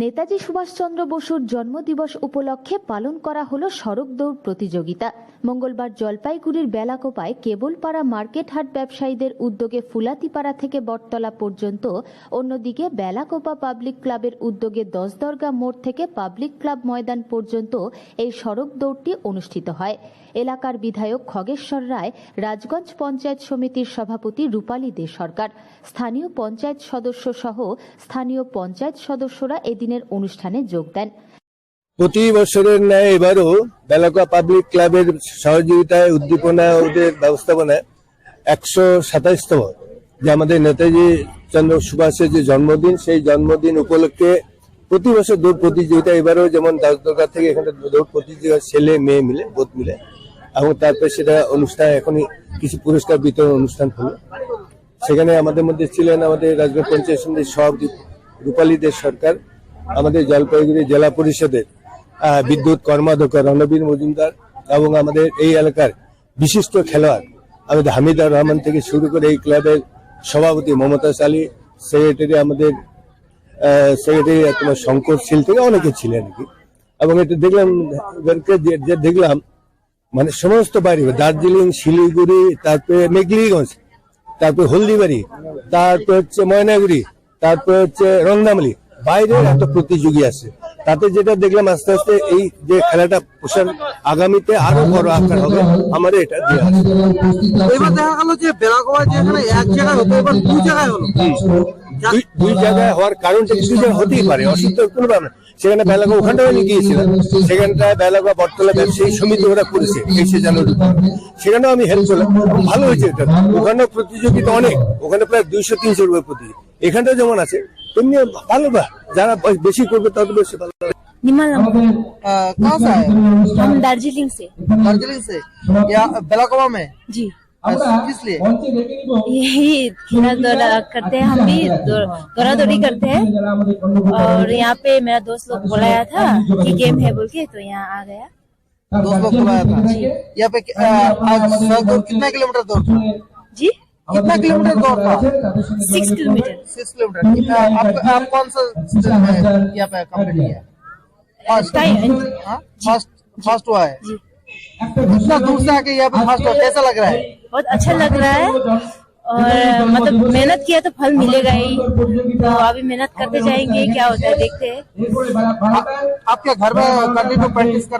নেতাজি সুভাষচন্দ্র বসুর জন্মদিবস উপলক্ষে পালন করা হলো সড়ক দৌড় প্রতিযোগিতা। মঙ্গলবার জলপাইগুড়ির বেলাকোপায় কেবলপাড়া মার্কেট হাট ব্যবসায়ীদের উদ্যোগে ফুলাতিপাড়া থেকে বটতলা পর্যন্ত, অন্যদিকে বেলাকোপা পাবলিক ক্লাবের উদ্যোগে দশদরগা মোড় থেকে পাবলিক ক্লাব ময়দান পর্যন্ত এই সড়ক দৌড়টি অনুষ্ঠিত হয়। এলাকার বিধায়ক খগেশ্বর রায়, রাজগঞ্জ পঞ্চায়েত সমিতির সভাপতি রূপালী দে সরকার, স্থানীয় পঞ্চায়েত সদস্য সহ স্থানীয় পঞ্চায়েত সদস্যরা এদিনের অনুষ্ঠানে যোগ দেন। প্রতি বছরের ন্যায় এবারও বেলাকা পাবলিক ক্লাবের সহযোগিতায় উদ্দীপনা ওদের ব্যবস্থাপনায় একশো সাতাইশতম যে আমাদের নেতাজি চন্দ্র সুভাষের যে জন্মদিন, সেই জন্মদিন উপলক্ষে প্রতি বছর দৌড় প্রতিযোগিতা, এবারও যেমন দাসদরকার থেকে এখানে দৌড় প্রতিযোগিতা, ছেলে, মেয়ে মিলে, বোধ মিলে। এবং তারপরে সেটা অনুষ্ঠান, এখনই কিছু পুরস্কার বিতরণ অনুষ্ঠান হলো। সেখানে আমাদের মধ্যে ছিলেন আমাদের রাজগঞ্জ পঞ্চায়েত সমিতির সভাপতি রূপালী সরকার। আমাদের জলপাইগুড়ি জেলা পরিষদের বিদ্যুৎ কর্মাধ্যক্ষ রণবীর মজুমদার এবং আমাদের এই এলাকার বিশিষ্ট খেলোয়াড় আমাদের হামিদুর রহমান থেকে শুরু করে এই ক্লাবের সভাপতি মমতাজ আলী সেক্রেটারি আমাদের সেক্রেটারি তোমার শঙ্কর শীল থেকে অনেকে ছিলেন আর কি। এবং এটা দেখলাম দেখলাম মানে সমস্ত বাড়ি, দার্জিলিং, শিলিগুড়ি, তারপরে মেঘলিগঞ্জ, তারপরে হলদিবাড়ি, তারপর হচ্ছে ময়নাগুড়ি, তারপর হচ্ছে রংনামালি বাইরের এত প্রতিযোগী আছে তাতে যেটা দেখলাম আস্তে আস্তে এই যে খেলাটা প্রসার আগামীতে আরও বড় আকার হবে আমার এটা দেওয়া আছে। এবার দেখা গেল যে বেলাগোয়া যেখানে এক জায়গায় হতো এবার দু জায়গায় হলো। দুই দুই জায়গায় হওয়ার কারণটা কিছু জায়গায় হতেই পারে অসুস্থ কোনো ব্যাপার সেখানে বেলাগা ওখানটাও আমি গিয়েছিলাম। সেখানটায় বেলাগা বটতলা ব্যবসায়ী সমিতি ওরা করেছে তেইশে জানুয়ারি সেখানেও আমি হেল্প করলাম। ভালো হয়েছে এটা। ওখানেও প্রতিযোগিতা অনেক ওখানে প্রায় দুইশো তিনশো রুপে প্রতিযোগী এখানটাও যেমন আছে তেমনি ভালো বা যারা বেশি করবে তাদের বেশি ভালো হবে। निमल अ, कहाँ से आए हम दार्जिलिंग से दार्जिलिंग से या बेलागोवा में जी अ, किस लिए यही खेला दौड़ा करते हैं हम भी दौ- दौड़ा दौड़ी करते हैं और यहाँ पे मेरा दोस्त लोग बुलाया था कि गेम है बोल के तो यहाँ आ गया दोस्त लोग बुलाया था यहाँ पे अ, आज सड़क दौड़ कितना किलोमीटर दौड़ था जी कितना किलोमीटर दौड़ था सिक्स किलोमीटर। सिक्स किलोमीटर कितना आप, आप कौन सा यहाँ पे कंप्लीट किया फ़र्स्ट फ़र्स्ट फ़र्स्ट हुआ। है? इतना दूर से आके यहाँ पे फ़र्स्ट हुआ? कैसा लग रहा है? बहुत अच्छा लग रहा है। और मतलब मेहनत किया तो फल मिलेगा ही। तो अभी मेहनत करते जाएँगे क्या होता है देखते हैं। आपके घर में कंटिन्यू प्रैक्टिस कर